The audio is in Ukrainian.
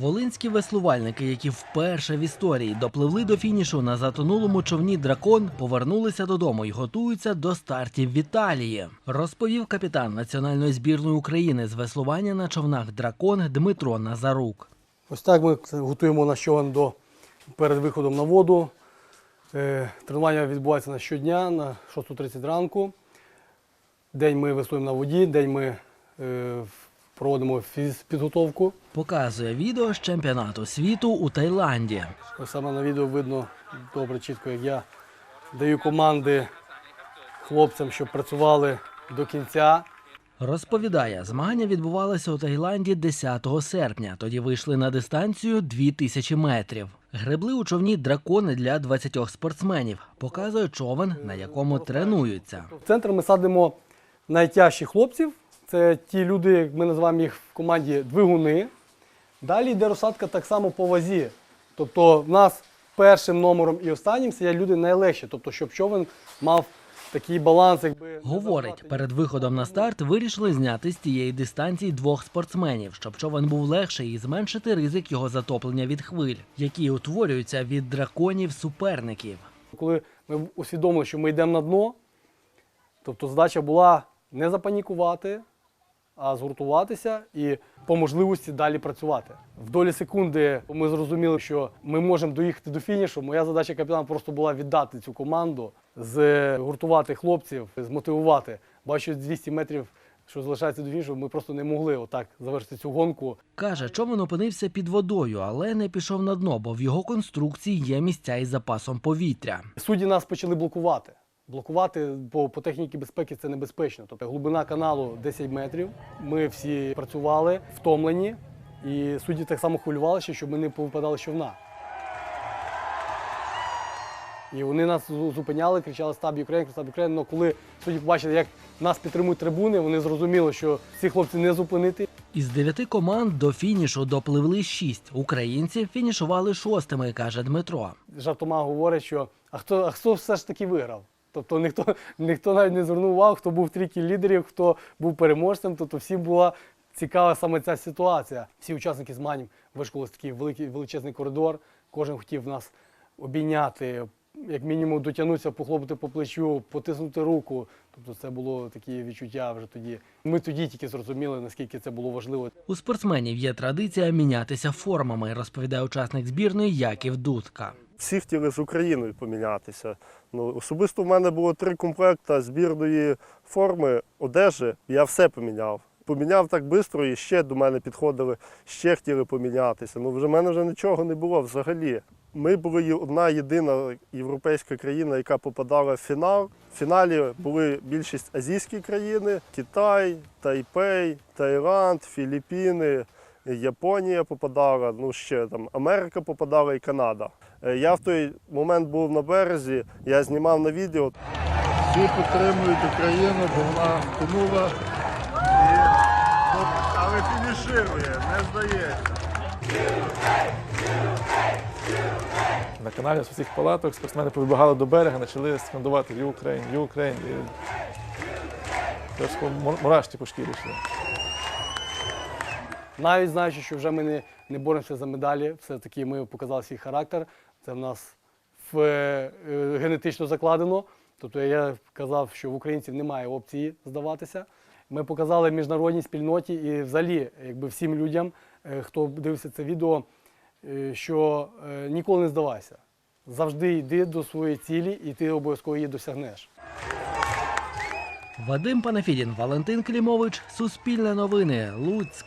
Волинські веслувальники, які вперше в історії допливли до фінішу на затонулому човні дракон, повернулися додому і готуються до стартів в Італії. Розповів капітан національної збірної України з веслування на човнах дракон Дмитро Назарук. Ось так ми готуємо наш човен до перед виходом на воду. Е, Тренування відбувається на щодня на 6.30 ранку. День ми веслуємо на воді, день ми е, проводимо фізпідготовку. Показує відео з чемпіонату світу у Таїланді. Ось саме на відео видно добре, чітко, як я даю команди хлопцям, щоб працювали до кінця. Розповідає, змагання відбувалися у Таїланді 10 серпня. Тоді вийшли на дистанцію 2000 метрів. Гребли у човні дракони для 20 спортсменів. Показує човен, на якому тренуються. В центр ми садимо найтяжчих хлопців. Це ті люди, як ми називаємо їх в команді двигуни. Далі йде розсадка так само по вазі. Тобто в нас першим номером і останнім сидять люди найлегші, тобто, щоб човен мав такий баланс, якби Говорить, перед виходом на старт вирішили зняти з тієї дистанції двох спортсменів, щоб човен був легший і зменшити ризик його затоплення від хвиль, які утворюються від драконів суперників. Коли ми усвідомили, що ми йдемо на дно, тобто задача була не запанікувати, а згуртуватися і по можливості далі працювати. В долі секунди ми зрозуміли, що ми можемо доїхати до фінішу. Моя задача капітана просто була віддати цю команду, згуртувати хлопців, змотивувати. Бачу 200 метрів, що залишається до фінішу, ми просто не могли отак завершити цю гонку. Каже, човен опинився під водою, але не пішов на дно, бо в його конструкції є місця із запасом повітря. Судді нас почали блокувати. Блокувати по, по техніці безпеки це небезпечно. Тобто глибина каналу 10 метрів. Ми всі працювали, втомлені, і судді так само хвилювалися, щоб ми не повипадали човна. І вони нас зупиняли, кричали Стаб Юкрейн, Стаб Юкрейн. Але коли судді побачили, як нас підтримують трибуни, вони зрозуміли, що цих хлопців не зупинити. Із дев'яти команд до фінішу допливли шість. Українці фінішували шостими, каже Дмитро. жартома говорять, що а хто, а хто все ж таки виграв? Тобто ніхто, ніхто навіть не звернув увагу, хто був в трійці лідерів, хто був переможцем. Тобто всім була цікава саме ця ситуація. Всі учасники змагань вишколились такий великий величезний коридор. Кожен хотів нас обійняти, як мінімум дотягнутися, похлопати по плечу, потиснути руку. Тобто це було такі відчуття вже тоді. Ми тоді тільки зрозуміли, наскільки це було важливо. У спортсменів є традиція мінятися формами, розповідає учасник збірної Яків Дудка. Всі хотіли з Україною помінятися. Ну, особисто в мене було три комплекти збірної форми одежі. Я все поміняв. Поміняв так швидко і ще до мене підходили, ще хотіли помінятися. Ну вже в мене вже нічого не було взагалі. Ми були одна єдина європейська країна, яка попадала в фінал. В фіналі були більшість азійські країни: Китай, Тайпей, Таїланд, Філіппіни, Японія попадала, ну ще там Америка попадала і Канада. Е, Я в той момент був на березі, я знімав на відео. Всі підтримують Україну, бо вона тонула. Ну, Але фініширує, не здається. На каналі з усіх палаток спортсмени повибігали до берега, почали скандувати Юкрейн, Юкрейн. І... Мурашки по шкірі йшли. Навіть знаючи, що вже ми не, не боремося за медалі, все-таки ми показали свій характер. Це в нас в, е, генетично закладено. Тобто я казав, що в українців немає опції здаватися. Ми показали міжнародній спільноті і взагалі якби всім людям, е, хто дивився це відео, що е, ніколи не здавайся. Завжди йди до своєї цілі і ти обов'язково її досягнеш. Вадим Панафідін, Валентин Клімович, Суспільне новини, Луцьк.